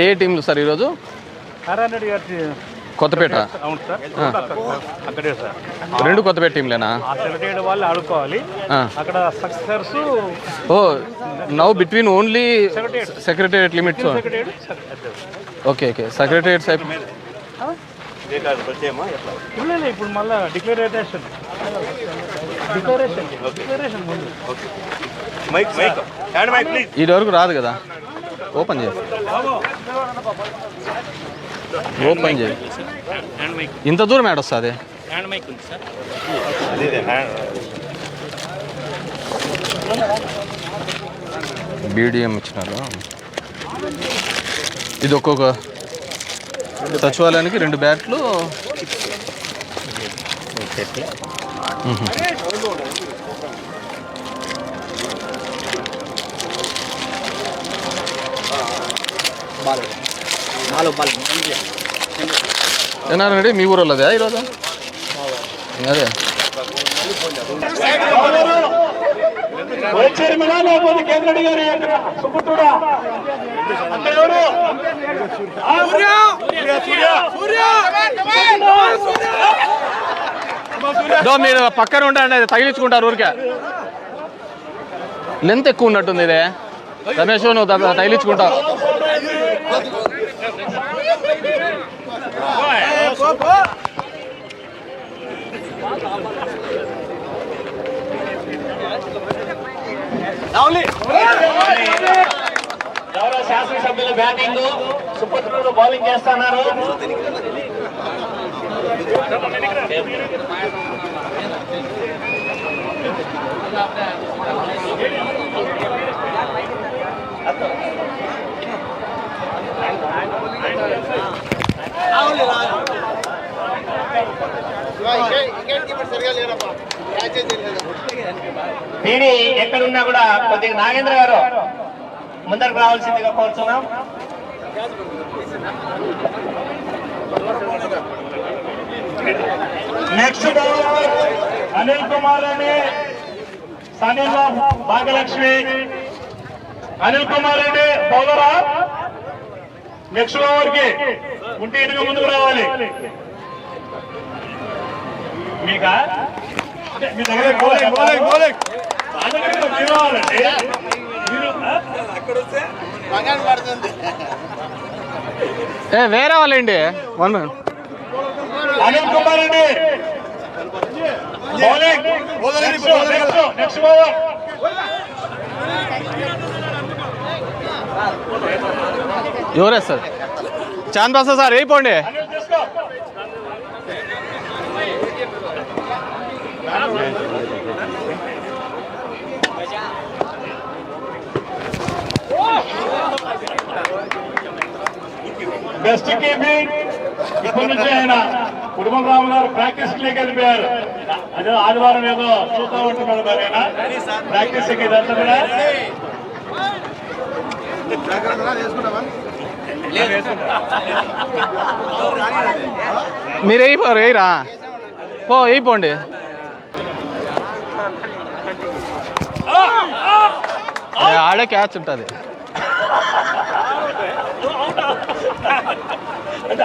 ఏ టీంలు సార్ ఈరోజు? కొత్తపేట. అవును సార్. అక్కడే సార్. రెండు కొత్తపేట టీంలేనా? వాళ్ళు ఆడుకోవాలి. అక్కడ సక్సెసర్స్ ఓ now between only secretariat. Limits okay okay. Secretariat side లేదు ఇప్పుడు మళ్ళా డిక్లరేషన్. డిక్లరేషన్ డిక్లరేషన్ ముందు. Mic mic. Hand mic please. ఈ వరకు రాదు కదా. ఓపెన్ చేయి ఓపెన్ చేయి. ఇంత దూరం యాడ్ వస్తుంది? బీడిఎం ఇచ్చినారు. ఇది ఒక్కొక్క సచివాలయానికి రెండు బ్యాట్లు. ఏనారండి మీ ఊరు అదే ఈరోజు? అదే. చైర్మన్ లేకపోతే కేంద్ర మీరు పక్కన ఉండండి అది తగిలించుకుంటారు ఊరికే. లెంత్ ఎక్కువ ఉన్నట్టుంది ఇదే. రమేష్ నువ్వు తగిలించుకుంటావు. గౌరవ శాసనసభ్యుల బ్యాటింగ్. సుపుత్రుడు బౌలింగ్ చేస్తున్నారు. దీని ఎక్కడున్నా కూడా కొద్దిగా నాగేంద్ర గారు ముందరకు రావాల్సిందిగా కోరుతున్నాం. నెక్స్ట్ అనిల్ కుమార్ అని సనీల్ భాగ్యలక్ష్మి అనిల్ కుమార్ రెడ్డి బౌలరా. నెక్స్ట్ ఓవర్కి ఉంటే ఇటుగా ముందుకు రావాలి. మీకా? మీ దగ్గర? ఏ వేరే వాళ్ళండి one minute Anil Kumar bowling. Next ఎవరే సార్? చాంద్ బాసా సార్ అయిపోండి బెస్ట్ కీపింగ్ ఇప్పటి నుంచి ఆయన కుటుంబం రాము గారు ప్రాక్టీస్ లేక వెళ్ళిపోయారు. అదే ఆదివారం ఏదో చూస్తా ఉంటున్నాడు మరి ఆయన. ప్రాక్టీస్ ఇదంతా కూడా మీరు వేయిపోరు వేయరా పో వేయిపోండి ఆడే క్యాచ్ ఉంటుంది. అంటే